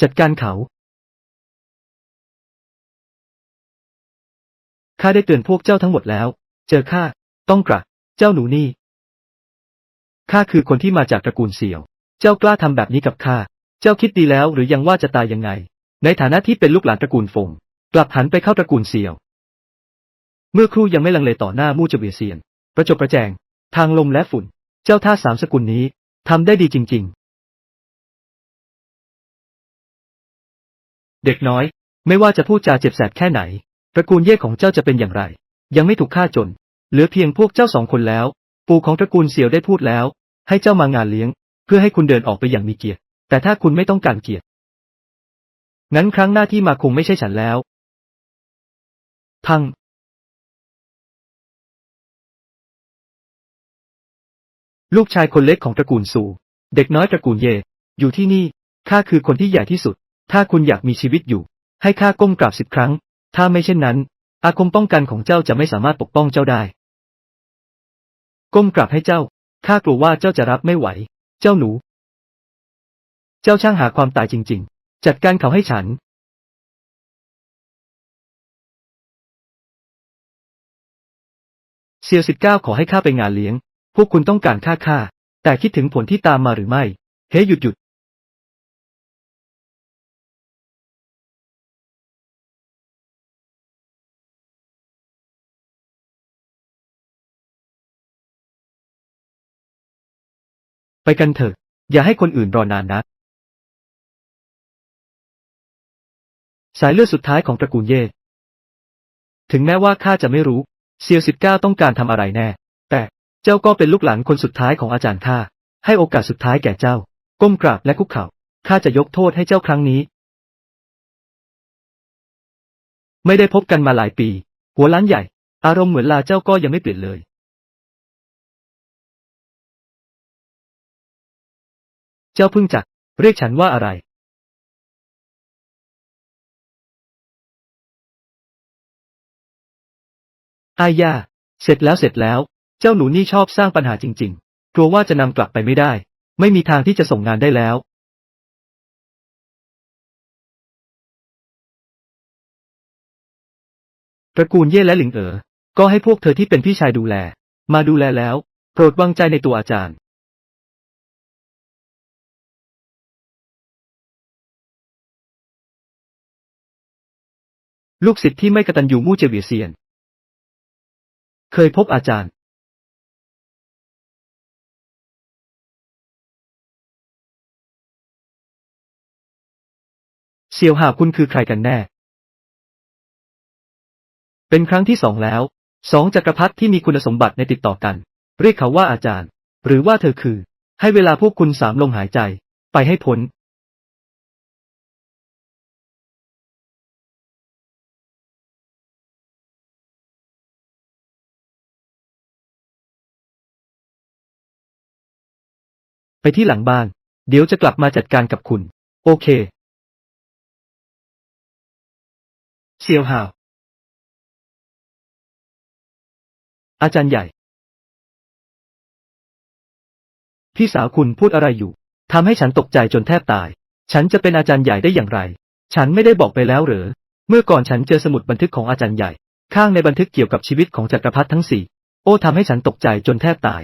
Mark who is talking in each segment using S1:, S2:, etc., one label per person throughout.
S1: จัดการเขา ข้าได้เตือนพวกเจ้าทั้งหมดแล้ว เจอข้า ต้องกระเจ้าหนูนี่ ข้าคือคนที่มาจากตระกูลเสี่ยว เจ้ากล้าทำแบบนี้กับข้า เจ้าคิดดีแล้วหรือยังว่าจะตายยังไง ในฐานะที่เป็นลูกหลานตระกูลฟง กลับหันไปเข้าตระกูลเสี่ยว เมื่อครู่ยังไม่ลังเลต่อหน้ามู่เจเวียเซียน ประจบประแจง ทางลมและฝุ่น เจ้าท่าสามสกุลนี้ทำได้ดีจริง ๆ เด็กน้อย ไม่ว่าจะพูดจาเจ็บแสบแค่ไหน ตระกูลเย่ของเจ้าจะเป็นอย่างไร ยังไม่ถูกฆ่าจน เหลือเพียงพวกเจ้าสองคนแล้ว ปู่ของตระกูลเสี่ยวได้พูดแล้ว ให้เจ้ามางานเลี้ยง เพื่อให้คุณเดินออกไปอย่างมีเกียรติ แต่ถ้าคุณไม่ต้องการเกียรติ งั้นครั้งหน้าที่มาคงไม่ใช่ฉันแล้ว พังลูกชายคนเล็กของตระกูลซูเด็กน้อยตระกูลเย อยู่ที่นี่ ข้าคือคนที่ใหญ่ที่สุด ถ้าคุณอยากมีชีวิตอยู่ ให้ข้าก้มกราบสิบครั้ง ถ้าไม่เช่นนั้น อาคมป้องกันของเจ้าจะไม่สามารถปกป้องเจ้าได้ ก้มกราบให้เจ้า ข้ากลัวว่าเจ้าจะรับไม่ไหว เจ้าหนู เจ้าช่างหาความตายจริง ๆ จัดการเขาให้ฉัน เซียวสิบเก้าขอให้ข้าไปงานเลี้ยง พวกคุณต้องการฆ่าข้า แต่คิดถึงผลที่ตามมาหรือไม่ เฮ้หยุดหยุด ไปกันเถอะ อย่าให้คนอื่นรอนานนะ สายเลือดสุดท้ายของตระกูลเย่ถึงแม้ว่าข้าจะไม่รู้ เซียวสิบเก้าต้องการทำอะไรแน่ แต่เจ้าก็เป็นลูกหลานคนสุดท้ายของอาจารย์ข้า ให้โอกาสสุดท้ายแก่เจ้า ก้มกราบและคุกเข่า ข้าจะยกโทษให้เจ้าครั้งนี้ ไม่ได้พบกันมาหลายปี หัวล้านใหญ่ อารมณ์เหมือนลาเจ้าก็ยังไม่เปลี่ยนเลย เจ้าพิ่งจัก เรียกฉันว่าอะไร อายา เสร็จแล้วเสร็จแล้ว เจ้าหนูนี่ชอบสร้างปัญหาจริง ๆ กลัวว่าจะนำกลับไปไม่ได้ ไม่มีทางที่จะส่งงานได้แล้ว ตระกูลเย่และหลิงเอ๋อ ก็ให้พวกเธอที่เป็นพี่ชายดูแล มาดูแลแล้ว โปรดวางใจในตัวอาจารย์ ลูกศิษย์ที่ไม่กตัญญูมู่เจยวียเซียน เคยพบอาจารย์ เซียวหาคุณคือใครกันแน่ เป็นครั้งที่สองแล้ว สองจักรพรรดิที่มีคุณสมบัติในติดต่อกัน เรียกเขาว่าอาจารย์ หรือว่าเธอคือ ให้เวลาพวกคุณสามลมหายใจ ไปให้พ้น ไปที่หลังบ้าน เดี๋ยวจะกลับมาจัดการกับคุณ โอเค เซียวหาว อาจารย์ใหญ่ พี่สาวคุณพูดอะไรอยู่ ทำให้ฉันตกใจจนแทบตาย ฉันจะเป็นอาจารย์ใหญ่ได้อย่างไร ฉันไม่ได้บอกไปแล้วหรือ เมื่อก่อนฉันเจอสมุดบันทึกของอาจารย์ใหญ่ ข้างในบันทึกเกี่ยวกับชีวิตของจักรพรรดิทั้งสี่ โอ้ทำให้ฉันตกใจจนแทบตาย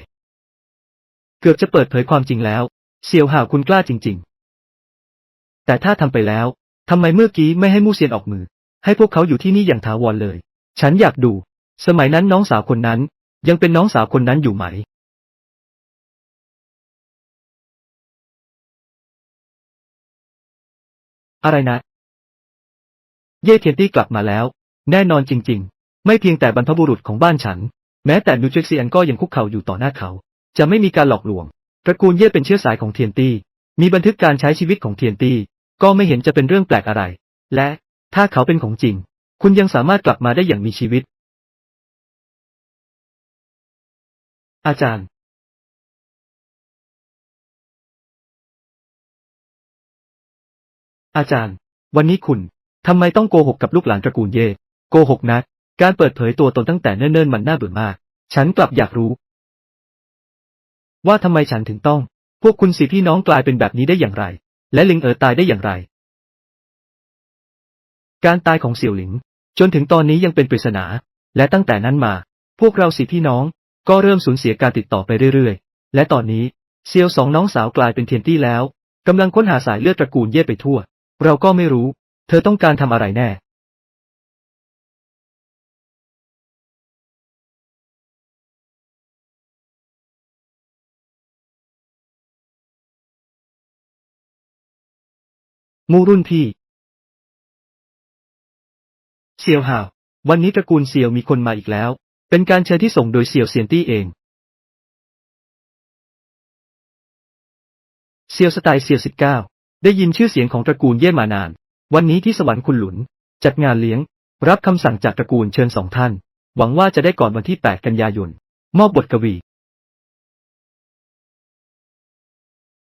S1: เกือบจะเปิดเผยความจริงแล้วเซียวหาวคุณกล้าจริง ๆ แต่ถ้าทำไปแล้วทำไมเมื่อกี้ไม่ให้มู่เซียนออกมือ ให้พวกเขาอยู่ที่นี่อย่างถาวรเลย ฉันอยากดู สมัยนั้นน้องสาวคนนั้น ยังเป็นน้องสาวคนนั้นอยู่ไหม อะไรนะ เย่เทียนตี้กลับมาแล้ว แน่นอนจริง ๆ ไม่เพียงแต่บรรพบุรุษของบ้านฉัน แม้แต่นูเจกเซียนก็ยังคุกเข่าอยู่ต่อหน้าเขา จะไม่มีการหลอกลวง ตระกูลเย่เป็นเชื้อสายของเทียนตี้ มีบันทึกการใช้ชีวิตของเทียนตี้ ก็ไม่เห็นจะเป็นเรื่องแปลกอะไร และถ้าเขาเป็นของจริง คุณยังสามารถกลับมาได้อย่างมีชีวิต อาจารย์ อาจารย์ วันนี้คุณทำไมต้องโกหกกับลูกหลานตระกูลเย่โกหกนะการเปิดเผยตัวตนตั้งแต่เนิ่นๆมันน่าเบื่อมาก ฉันกลับอยากรู้ ว่าทำไมฉันถึงต้อง พวกคุณสี่พี่น้องกลายเป็นแบบนี้ได้อย่างไร และลิงเอ๋อตายได้อย่างไร การตายของเสี่ยวหลิง จนถึงตอนนี้ยังเป็นปริศนา และตั้งแต่นั้นมา พวกเราสี่พี่น้องก็เริ่มสูญเสียการติดต่อไปเรื่อยๆ และตอนนี้เซียวสองน้องสาวกลายเป็นเทียนตี้แล้วกำลังค้นหาสายเลือดตระกูลเย่ไปทั่ว เราก็ไม่รู้ เธอต้องการทำอะไรแน่ มูรุ่นพี่ เซียวหาว วันนี้ตระกูลเซียวมีคนมาอีกแล้ว เป็นการเชิญที่ส่งโดยเซียวเซียนตี้เอง เซียวสไตล์เซียวสิบเก้าได้ยินชื่อเสียงของตระกูลเย่มานาน วันนี้ที่สวรรค์คุณหลุน จัดงานเลี้ยง รับคำสั่งจากตระกูลเชิญสองท่าน หวังว่าจะได้ก่อนวันที่ 8 กันยายน มอบบทกวี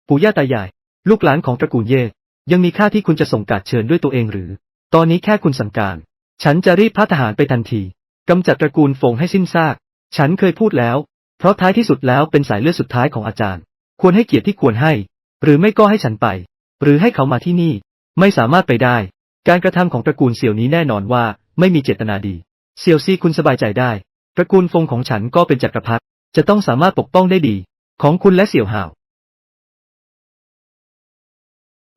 S1: ปู่ย่าตายาย ลูกหลานของตระกูลเย่ ยังมีค่าที่คุณจะส่งการเชิญด้วยตัวเองหรือ ตอนนี้แค่คุณสั่งการ ฉันจะรีบพาทหารไปทันทีกำจัดตระกูลฟงให้สิ้นซาก ฉันเคยพูดแล้ว เพราะท้ายที่สุดแล้วเป็นสายเลือดสุดท้ายของอาจารย์ ควรให้เกียรติที่ควรให้ หรือไม่ก็ให้ฉันไป หรือให้เขามาที่นี่ ไม่สามารถไปได้ การกระทำของตระกูลเสี่ยวนี้แน่นอนว่าไม่มีเจตนาดี เสี่ยวซีคุณสบายใจได้ ตระกูลฟงของฉันก็เป็นจักรพรรดิจะต้องสามารถปกป้องได้ดี ของคุณและเสี่ยวหาว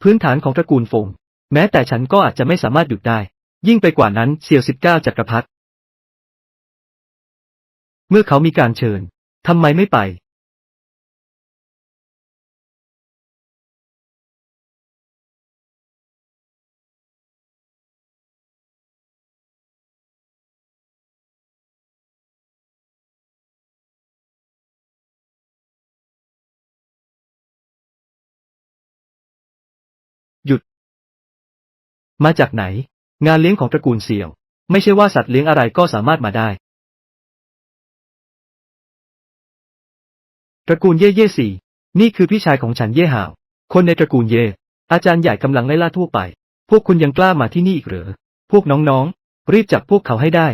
S1: พื้นฐานของตระกูลฟง แม้แต่ฉันก็อาจจะไม่สามารถหยุดได้ ยิ่งไปกว่านั้นเซี่ยวสิบเก้าจักรพรรดิเมื่อเขามีการเชิญทำไมไม่ไป มาจากไหน งานเลี้ยงของตระกูลเสี่ยว ไม่ใช่ว่าสัตว์เลี้ยงอะไรก็สามารถมาได้ ตระกูลเย่เย่สี่นี่คือพี่ชายของฉันเย่หาว คนในตระกูลเย่ อาจารย์ใหญ่กำลังไล่ล่าทั่วไป พวกคุณยังกล้ามาที่นี่อีกเหรอ พวกน้องๆ รีบจับพวกเขาให้ได้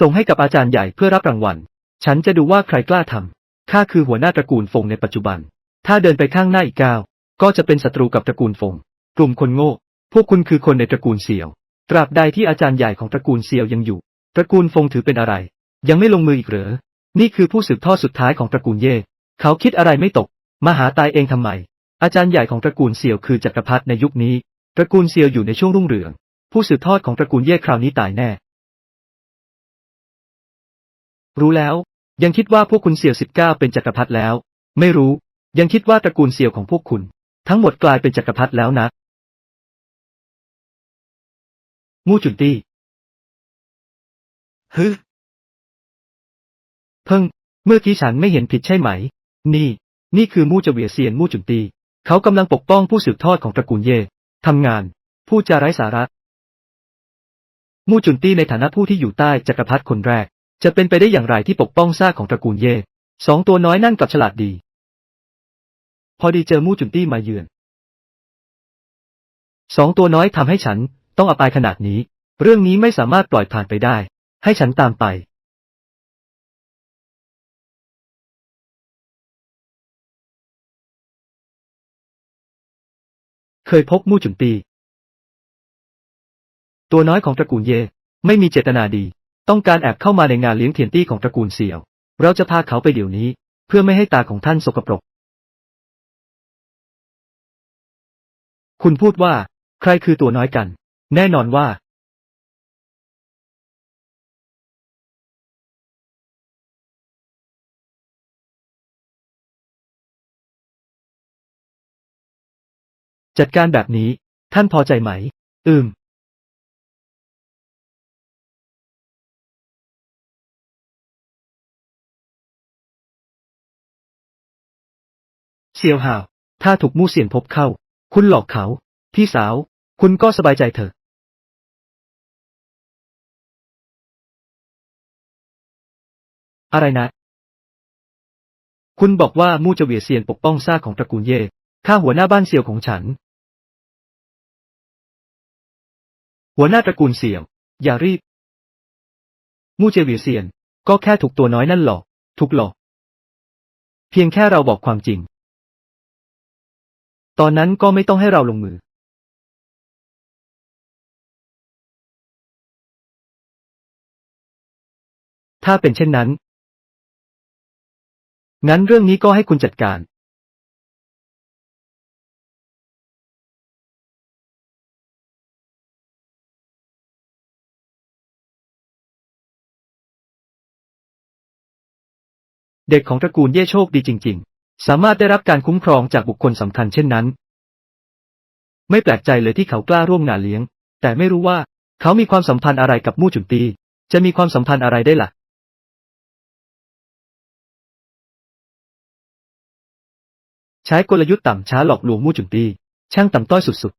S1: ส่งให้กับอาจารย์ใหญ่เพื่อรับรางวัล ฉันจะดูว่าใครกล้าทำข้าคือหัวหน้าตระกูลฟงในปัจจุบัน ถ้าเดินไปข้างหน้าอีกก้าว ก็จะเป็นศัตรูกับตระกูลฟง กลุ่มคนโง่ พวกคุณคือคนในตระกูลเซียว ตราบใดที่อาจารย์ใหญ่ของตระกูลเซียวยังอยู่ ตระกูลฟงถือเป็นอะไร ยังไม่ลงมืออีกเหรอ นี่คือผู้สืบทอดสุดท้ายของตระกูลเย่เขาคิดอะไรไม่ตก มาหาตายเองทำไม อาจารย์ใหญ่ของตระกูลเซียวคือจักรพรรดิในยุคนี้ ตระกูลเซียวอยู่ในช่วงรุ่งเรือง ผู้สืบทอดของตระกูลเย่คราวนี้ตายแน่ รู้แล้ว ยังคิดว่าพวกคุณเซียวสิบเก้าเป็นจักรพรรดิแล้ว ไม่รู้ ยังคิดว่าตระกูลเซียวของพวกคุณ ทั้งหมดกลายเป็นจักรพรรดิแล้วนะ มู่จุนตี้ฮึเพิ่ง เมื่อกี้ฉันไม่เห็นผิดใช่ไหม นี่ นี่คือมู่เจเวียเซียนมู่จุนตี เขากำลังปกป้องผู้สืบทอดของตระกูลเย่ทำงาน ผู้จาไร้สาระ มู่จุนตี้ในฐานะผู้ที่อยู่ใต้จักรพรรดิคนแรก จะเป็นไปได้อย่างไรที่ปกป้องซากของตระกูลเย่สองตัวน้อยนั่นกลับฉลาดดี พอดีเจอมู่จุนตี้มาเยือน สองตัวน้อยทำให้ฉัน ต้องอับอายขนาดนี้ เรื่องนี้ไม่สามารถปล่อยผ่านไปได้ ให้ฉันตามไป เคยพบมู่จุนตี ตัวน้อยของตระกูลเย่ไม่มีเจตนาดี ต้องการแอบเข้ามาในงานเลี้ยงเทียนตี้ของตระกูลเสี่ยว เราจะพาเขาไปเดี๋ยวนี้ เพื่อไม่ให้ตาของท่านสกปรก คุณพูดว่า ใครคือตัวน้อยกัน แน่นอนว่าจัดการแบบนี้ ท่านพอใจไหม อืม เซียวหาว ถ้าถูกมู่เสียนพบเข้า คุณหลอกเขา พี่สาว คุณก็สบายใจเถอะ อะไรนะ คุณบอกว่ามู่เจเวียเซียนปกป้องซากของตระกูลเย่ข้าหัวหน้าบ้านเซียวของฉัน หัวหน้าตระกูลเซี่ยว อย่ารีบ มู่เจเวียเซียน ก็แค่ถูกตัวน้อยนั่นหลอก ถูกหลอก เพียงแค่เราบอกความจริง ตอนนั้นก็ไม่ต้องให้เราลงมือ ถ้าเป็นเช่นนั้น งั้นเรื่องนี้ก็ให้คุณจัดการเด็กของตระกูลเย่โชคดีจริง ๆ สามารถได้รับการคุ้มครองจากบุคคลสำคัญเช่นนั้น ไม่แปลกใจเลยที่เขากล้าร่วมงานเลี้ยง แต่ไม่รู้ว่า เขามีความสัมพันธ์อะไรกับมู่จุนตี จะมีความสัมพันธ์อะไรได้ล่ะ ช้กลยุทธ์ต่ำช้าหลอกลวงมู่จุนตีช่างต่ำต้อยสุด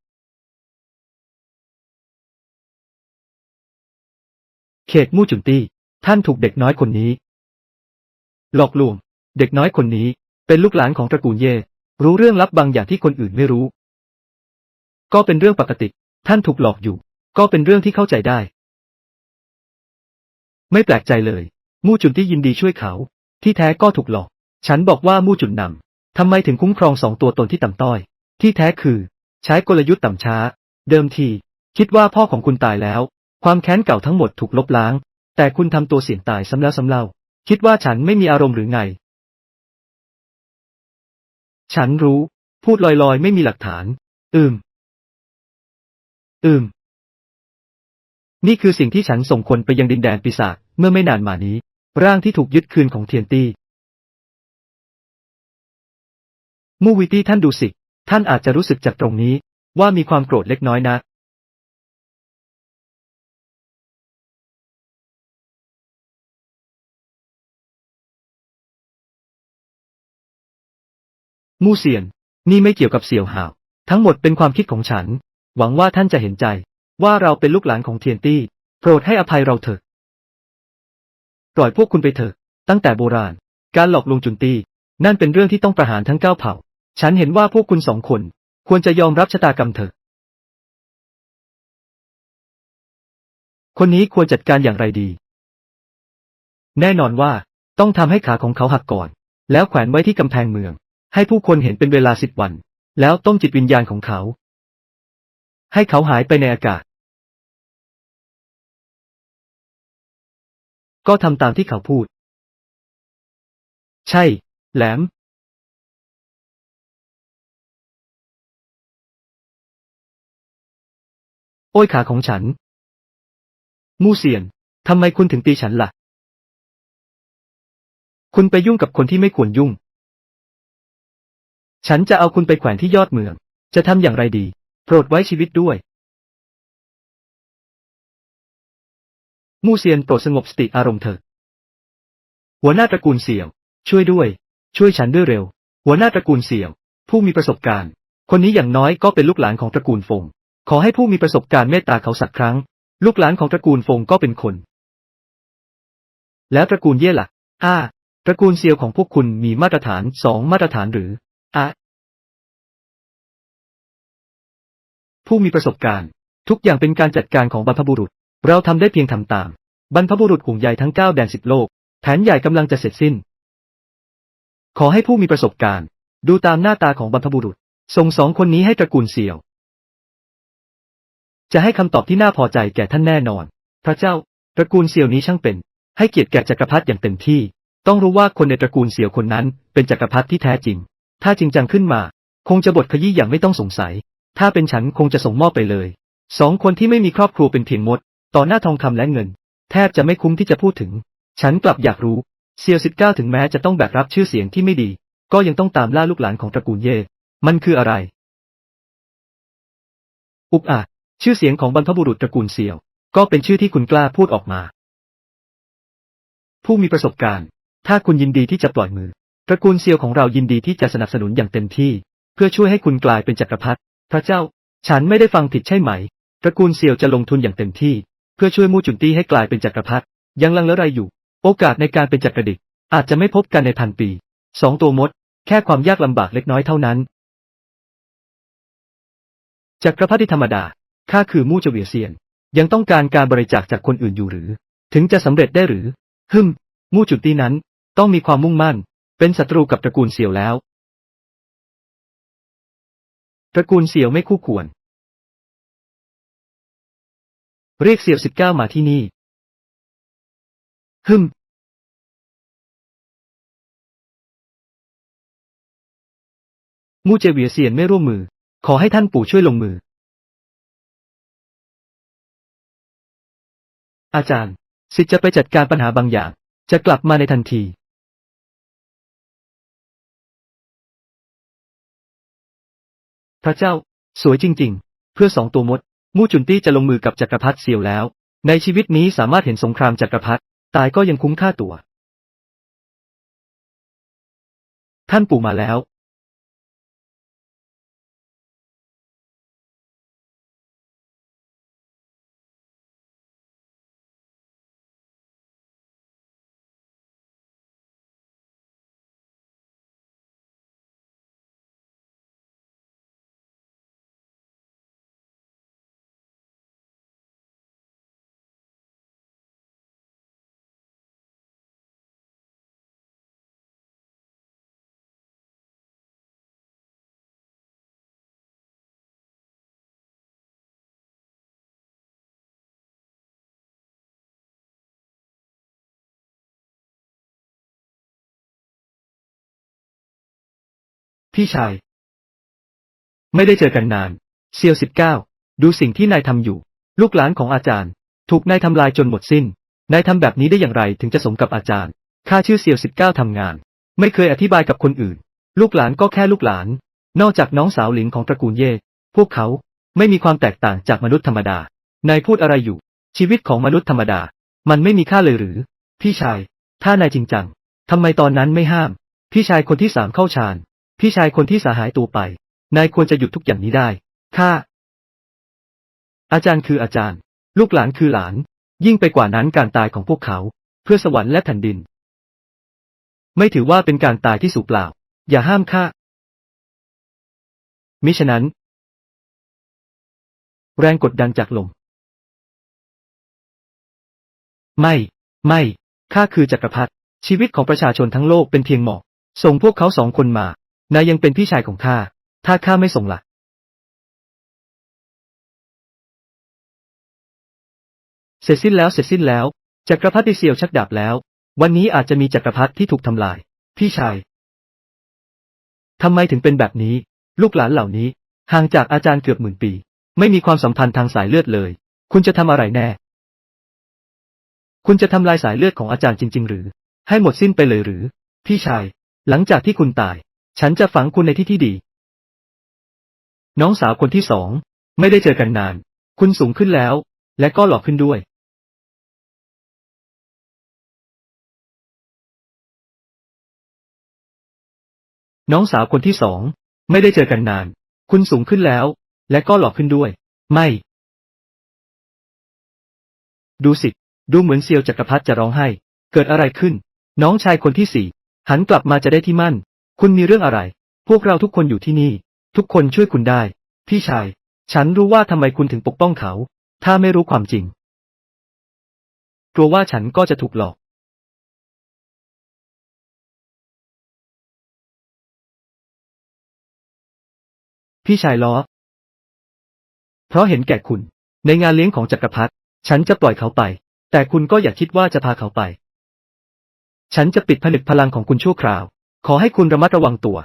S1: ๆ เขตมู่จุนตีท่านถูกเด็กน้อยคนนี้ หลอกลวง เด็กน้อยคนนี้ เป็นลูกหลานของตระกูลเย่ รู้เรื่องลับบางอย่างที่คนอื่นไม่รู้ ก็เป็นเรื่องปกติ ท่านถูกหลอกอยู่ ก็เป็นเรื่องที่เข้าใจได้ ไม่แปลกใจเลย มู่จุนที่ยินดีช่วยเขา ที่แท้ก็ถูกหลอก ฉันบอกว่ามู่จุนนำ ทำไมถึงคุ้มครองสองตัวตนที่ต่ำต้อย ที่แท้คือ ใช้กลยุทธ์ต่ำช้า เดิมที คิดว่าพ่อของคุณตายแล้ว ความแค้นเก่าทั้งหมดถูกลบล้าง แต่คุณทำตัวเสี่ยงตายซ้ำแล้วซ้ำเล่า คิดว่าฉันไม่มีอารมณ์หรือไง ฉันรู้ พูดลอยๆ ไม่มีหลักฐาน อืม อืม นี่คือสิ่งที่ฉันส่งคนไปยังดินแดนปีศาจเมื่อไม่นานมานี้ ร่างที่ถูกยึดคืนของเทียนตี้ มูวิตี้ท่านดูสิ ท่านอาจจะรู้สึกจากตรงนี้ ว่ามีความโกรธเล็กน้อยนะมู่เซียน นี่ไม่เกี่ยวกับเสี่ยวหาว ทั้งหมดเป็นความคิดของฉัน หวังว่าท่านจะเห็นใจ ว่าเราเป็นลูกหลานของเทียนตี้ โปรดให้อภัยเราเถอะ ปล่อยพวกคุณไปเถอะ ตั้งแต่โบราณ การหลอกลวงจุนตี้ นั่นเป็นเรื่องที่ต้องประหารทั้งเก้าเผ่า ฉันเห็นว่าพวกคุณสองคน ควรจะยอมรับชะตากรรมเถอะ คนนี้ควรจัดการอย่างไรดี แน่นอนว่าต้องทำให้ขาของเขาหักก่อน แล้วแขวนไว้ที่กำแพงเมือง ให้ผู้คนเห็นเป็นเวลาสิบวัน แล้วต้มจิตวิญญาณของเขา ให้เขาหายไปในอากาศ ก็ทำตามที่เขาพูด ใช่ แหลม โอ้ยขาของฉัน มู่เซียน ทำไมคุณถึงตีฉันล่ะ คุณไปยุ่งกับคนที่ไม่ควรยุ่ง ฉันจะเอาคุณไปแขวนที่ยอดเมือง จะทำอย่างไรดี โปรดไว้ชีวิตด้วย มู่เซียนโปรดสงบสติอารมณ์เถิด หัวหน้าตระกูลเสี่ยว ช่วยด้วย ช่วยฉันด้วยเร็ว หัวหน้าตระกูลเสี่ยว ผู้มีประสบการณ์ คนนี้อย่างน้อยก็เป็นลูกหลานของตระกูลฟง ขอให้ผู้มีประสบการณ์เมตตาเขาสักครั้ง ลูกหลานของตระกูลฟงก็เป็นคน แล้วตระกูลเย่ล่ะอ้าตระกูลเซียวของพวกคุณมีมาตรฐานสองมาตรฐานหรืออะผู้มีประสบการณ์ ทุกอย่างเป็นการจัดการของบรรพบุรุษ เราทำได้เพียงทำตาม บรรพบุรุษห่วงใยทั้งเก้าแดนสิบโลก แผนใหญ่กำลังจะเสร็จสิ้น ขอให้ผู้มีประสบการณ์ ดูตามหน้าตาของบรรพบุรุษ ส่งสองคนนี้ให้ตระกูลเสี่ยว จะให้คำตอบที่น่าพอใจแก่ท่านแน่นอน พระเจ้า ตระกูลเสี่ยวนี้ช่างเป็น ให้เกียรติแก่จักรพรรดิอย่างเต็มที่ ต้องรู้ว่าคนในตระกูลเสี่ยวคนนั้น เป็นจักรพรรดิที่แท้จริง ถ้าจริงจังขึ้นมา คงจะบทขยี้อย่างไม่ต้องสงสัย ถ้าเป็นฉันคงจะส่งมอบไปเลย สองคนที่ไม่มีครอบครัวเป็นเพียงมด ต่อหน้าทองคำและเงิน แทบจะไม่คุ้มที่จะพูดถึง ฉันกลับอยากรู้ เซียวสิบเก้าถึงแม้จะต้องแบกรับชื่อเสียงที่ไม่ดี ก็ยังต้องตามล่าลูกหลานของตระกูลเย่ มันคืออะไร อุบอาจ ชื่อเสียงของบรรพบุรุษตระกูลเซียว ก็เป็นชื่อที่คุณกล้าพูดออกมา ผู้มีประสบการณ์ ถ้าคุณยินดีที่จะปล่อยมือ ตระกูลเซียวของเรายินดีที่จะสนับสนุนอย่างเต็มที่ เพื่อช่วยให้คุณกลายเป็นจักรพรรดิพระเจ้า ฉันไม่ได้ฟังผิดใช่ไหม ตระกูลเซียวจะลงทุนอย่างเต็มที่ เพื่อช่วยมู่จุนตี้ให้กลายเป็นจักรพรรดิยังลังเลอะไรอยู่ โอกาสในการเป็นจักรดิกอาจจะไม่พบกันในพันปีสองตัวมด แค่ความยากลำบากเล็กน้อยเท่านั้น จักรพรรดิธรรมดา ข้าคือมู่เจวียเซียน ยังต้องการการบริจาคจากคนอื่นอยู่หรือ ถึงจะสำเร็จได้หรือฮึมมู่จุดตี้นั้น ต้องมีความมุ่งมั่น เป็นศัตรูกับตระกูลเสี่ยวแล้ว ตระกูลเสี่ยวไม่คู่ควร เรียกเสี่ยวสิบเก้ามาที่นี่ฮึมมู่เจวียเซียนไม่ร่วมมือ ขอให้ท่านปู่ช่วยลงมือ อาจารย์ สิทธ์จะไปจัดการปัญหาบางอย่าง จะกลับมาในทันทีพระเจ้า สวยจริง ๆ เพื่อสองตัวมด มู่จุนตี้จะลงมือกับจักรพรรดิเซียวแล้ว ในชีวิตนี้สามารถเห็นสงครามจักรพรรดิตายก็ยังคุ้มค่าตัว ท่านปู่มาแล้ว พี่ชาย ไม่ได้เจอกันนาน เซียวสิบเก้า ดูสิ่งที่นายทำอยู่ ลูกหลานของอาจารย์ ถูกนายทำลายจนหมดสิ้น นายทำแบบนี้ได้อย่างไรถึงจะสมกับอาจารย์ ข้าชื่อเซียวสิบเก้าทำงาน ไม่เคยอธิบายกับคนอื่น ลูกหลานก็แค่ลูกหลาน นอกจากน้องสาวหลิงของตระกูลเย่ พวกเขาไม่มีความแตกต่างจากมนุษย์ธรรมดา นายพูดอะไรอยู่ ชีวิตของมนุษย์ธรรมดา มันไม่มีค่าเลยหรือ พี่ชาย ถ้านายจริงจัง ทำไมตอนนั้นไม่ห้าม พี่ชายคนที่สามเข้าฌาน พี่ชายคนที่สาหายตัวไป นายควรจะหยุดทุกอย่างนี้ได้ข้าอาจารย์คืออาจารย์ ลูกหลานคือหลาน ยิ่งไปกว่านั้นการตายของพวกเขา เพื่อสวรรค์และแผ่นดิน ไม่ถือว่าเป็นการตายที่สูเปล่า อย่าห้ามข้ามิฉะนั้น แรงกดดันจากลม ไม่ ไม่ข้าคือจักรพรรดิชีวิตของประชาชนทั้งโลกเป็นเพียงหมอกส่งพวกเขาสองคนมา นายยังเป็นพี่ชายของข้า ถ้าข้าไม่ส่งละ่ะ เสร็จสิ้นแล้วเสร็จสิ้นแล้ว จักรพรรดิเซียวชักดาบแล้ว วันนี้อาจจะมีจักรพรรดิที่ถูกทำลาย พี่ชายทำไมถึงเป็นแบบนี้ ลูกหลานเหล่านี้ ห่างจากอาจารย์เกือบหมื่นปี ไม่มีความสัมพันธ์ทางสายเลือดเลย คุณจะทำอะไรแน่ คุณจะทำลายสายเลือดของอาจารย์จริง ๆ หรือ ให้หมดสิ้นไปเลยหรือ พี่ชาย หลังจากที่คุณตาย ฉันจะฝังคุณในที่ที่ดี น้องสาวคนที่สอง ไม่ได้เจอกันนาน คุณสูงขึ้นแล้ว และก็หล่อขึ้นด้วย น้องสาวคนที่สอง ไม่ได้เจอกันนาน คุณสูงขึ้นแล้ว และก็หล่อขึ้นด้วย ไม่ ดูสิ ดูเหมือนเซียวจักรพรรดิจะร้องไห้ เกิดอะไรขึ้น น้องชายคนที่สี่ หันกลับมาจะได้ที่มั่น คุณมีเรื่องอะไร พวกเราทุกคนอยู่ที่นี่ ทุกคนช่วยคุณได้ พี่ชาย ฉันรู้ว่าทำไมคุณถึงปกป้องเขา ถ้าไม่รู้ความจริง กลัวว่าฉันก็จะถูกหลอก พี่ชายล้อ เพราะเห็นแก่คุณ ในงานเลี้ยงของจักรพรรดิฉันจะปล่อยเขาไป แต่คุณก็อย่าคิดว่าจะพาเขาไป ฉันจะปิดผนึกพลังของคุณชั่วคราว ขอให้คุณระมัดระวังตัว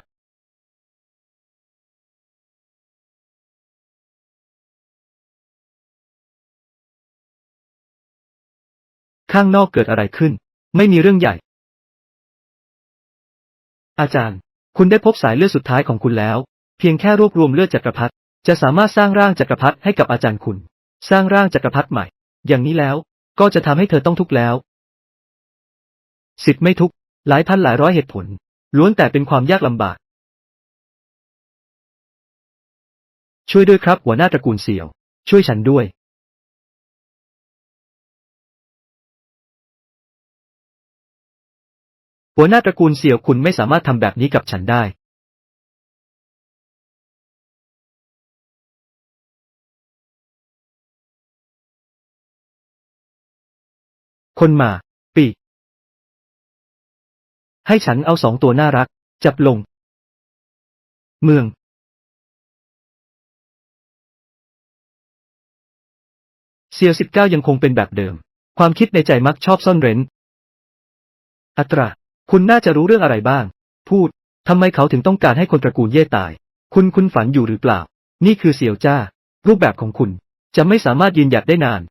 S1: ข้างนอกเกิดอะไรขึ้น ไม่มีเรื่องใหญ่ อาจารย์ คุณได้พบสายเลือดสุดท้ายของคุณแล้ว เพียงแค่รวบรวมเลือดจักรพรรดิจะสามารถสร้างร่างจักรพรรดิให้กับอาจารย์คุณ สร้างร่างจักรพรรดิใหม่ อย่างนี้แล้ว ก็จะทำให้เธอต้องทุกข์แล้ว สิทธิ์ไม่ทุกข์หลายพันหลายร้อยเหตุผล ล้วนแต่เป็นความยากลำบาก ช่วยด้วยครับหัวหน้าตระกูลเสี่ยว ช่วยฉันด้วย หัวหน้าตระกูลเสี่ยวคุณไม่สามารถทำแบบนี้กับฉันได้ คนมา ให้ฉันเอาสองตัวน่ารัก จับลง เมือง เซียวสิบเก้ายังคงเป็นแบบเดิม ความคิดในใจมักชอบซ่อนเร้น อัตรา คุณน่าจะรู้เรื่องอะไรบ้าง พูด ทำไมเขาถึงต้องการให้คนตระกูลเย่ตาย คุณคุณฝันอยู่หรือเปล่า นี่คือเสี่ยวจ้า รูปแบบของคุณจะไม่สามารถยืนหยัดได้นาน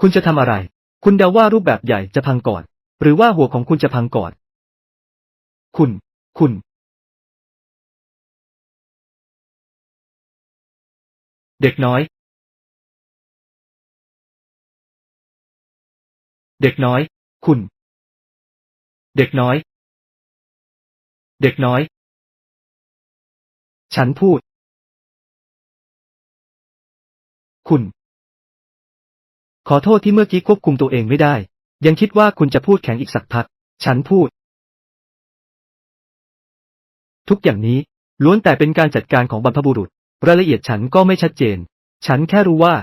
S1: คุณจะทำอะไร คุณเดาว่ารูปแบบใหญ่จะพังก่อน หรือว่าหัวของคุณจะพังก่อน คุณ คุณ เด็กน้อย เด็กน้อย คุณ เด็กน้อย เด็กน้อย ฉันพูด คุณ ขอโทษที่เมื่อกี้ควบคุมตัวเองไม่ได้ ยังคิดว่าคุณจะพูดแข็งอีกสักพัก ฉันพูด ทุกอย่างนี้ ล้วนแต่เป็นการจัดการของบรรพบุรุษ รายละเอียดฉันก็ไม่ชัดเจน ฉันแค่รู้ว่า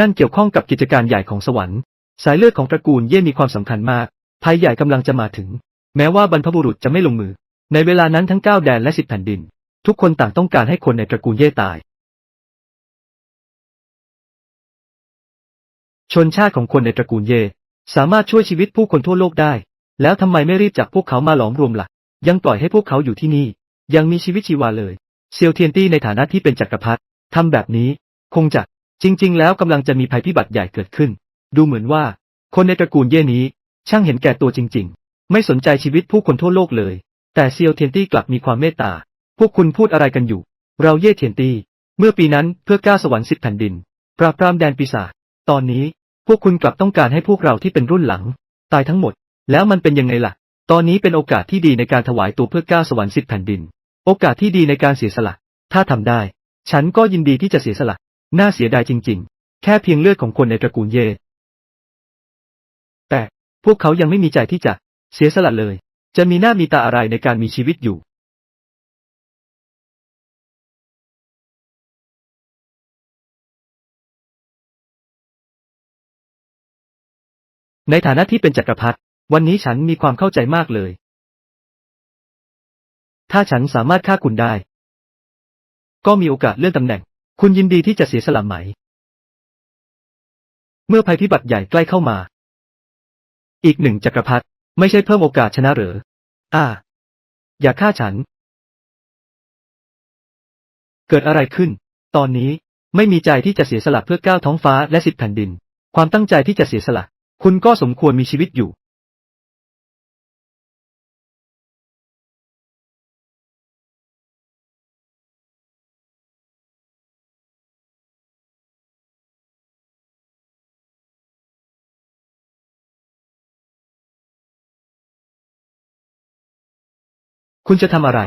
S1: นั่นเกี่ยวข้องกับกิจการใหญ่ของสวรรค์ สายเลือดของตระกูลเย่มีความสำคัญมาก ภัยใหญ่กำลังจะมาถึง แม้ว่าบรรพบุรุษจะไม่ลงมือ ในเวลานั้นทั้งเก้าแดนและสิบแผ่นดิน ทุกคนต่างต้องการให้คนในตระกูลเย่ตาย ชนชาติของคนในตระกูลเย่สามารถช่วยชีวิตผู้คนทั่วโลกได้ แล้วทำไมไม่รีบจับพวกเขามาหลอมรวมละ่ะ ยังปล่อยให้พวกเขาอยู่ที่นี่ ยังมีชีวิตชีวาเลยเซียวเทียนตี้ในฐานะที่เป็นจักรพรรดิทำแบบนี้ คงจะจริง ๆ แล้วกำลังจะมีภัยพิบัติใหญ่เกิดขึ้น ดูเหมือนว่า คนในตระกูลเย่นี้ ช่างเห็นแก่ตัวจริง ๆ ไม่สนใจชีวิตผู้คนทั่วโลกเลย แต่เซียวเทียนตี้กลับมีความเมตตา พวกคุณพูดอะไรกันอยู่ เราเย่เทียนตี้ เมื่อปีนั้นเพื่อก้าวสวรรค์สิบแผ่นดิน ปราบปรามแดนปีศาจตอนนี้ พวกคุณกลับต้องการให้พวกเราที่เป็นรุ่นหลัง ตายทั้งหมด แล้วมันเป็นยังไงล่ะ ตอนนี้เป็นโอกาสที่ดีในการถวายตัวเพื่อก้าวสวรรค์สิบแผ่นดิน โอกาสที่ดีในการเสียสละ ถ้าทำได้ ฉันก็ยินดีที่จะเสียสละ น่าเสียดายจริง ๆ แค่เพียงเลือดของคนในตระกูลเย่แต่พวกเขายังไม่มีใจที่จะเสียสละเลย จะมีหน้ามีตาอะไรในการมีชีวิตอยู่ ในฐานะที่เป็นจักรพรรดิวันนี้ฉันมีความเข้าใจมากเลย ถ้าฉันสามารถฆ่าคุณได้ ก็มีโอกาสเลื่อนตำแหน่ง คุณยินดีที่จะเสียสละไหม เมื่อภัยพิบัติใหญ่ใกล้เข้ามา อีกหนึ่งจักรพรรดิไม่ใช่เพิ่มโอกาสชนะหรืออ่า อย่าฆ่าฉัน เกิดอะไรขึ้น ตอนนี้ไม่มีใจที่จะเสียสละเพื่อก้าวท้องฟ้าและสิบแผ่นดิน ความตั้งใจที่จะเสียสละ คุณก็สมควรมีชีวิตอยู่คุณจะทำอะไร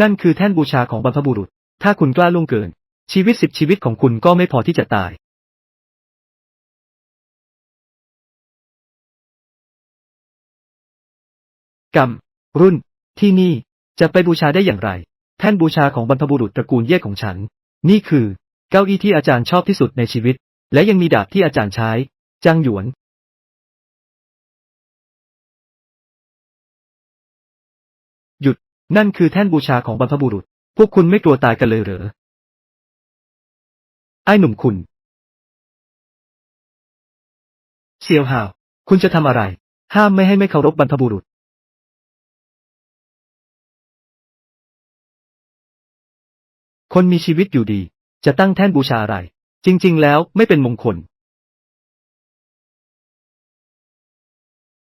S1: นั่นคือแท่นบูชาของบรรพบุรุษ ถ้าคุณกล้าล่วงเกิน ชีวิตสิบชีวิตของคุณก็ไม่พอที่จะตาย กรรม รุ่น ที่นี่จะไปบูชาได้อย่างไร แท่นบูชาของบรรพบุรุษตระกูลเย่ของฉัน นี่คือ เก้าอี้ที่อาจารย์ชอบที่สุดในชีวิต และยังมีดาบที่อาจารย์ใช้จางหยวน หยุด นั่นคือแท่นบูชาของบรรพบุรุษ พวกคุณไม่กลัวตายกันเลยเหรอไอ้หนุ่มคุณเซียวหาว คุณจะทำอะไร ห้ามไม่ให้ไม่เคารพบรรพบุรุษ คนมีชีวิตอยู่ดี จะตั้งแท่นบูชาอะไร จริง ๆ แล้วไม่เป็นมงคล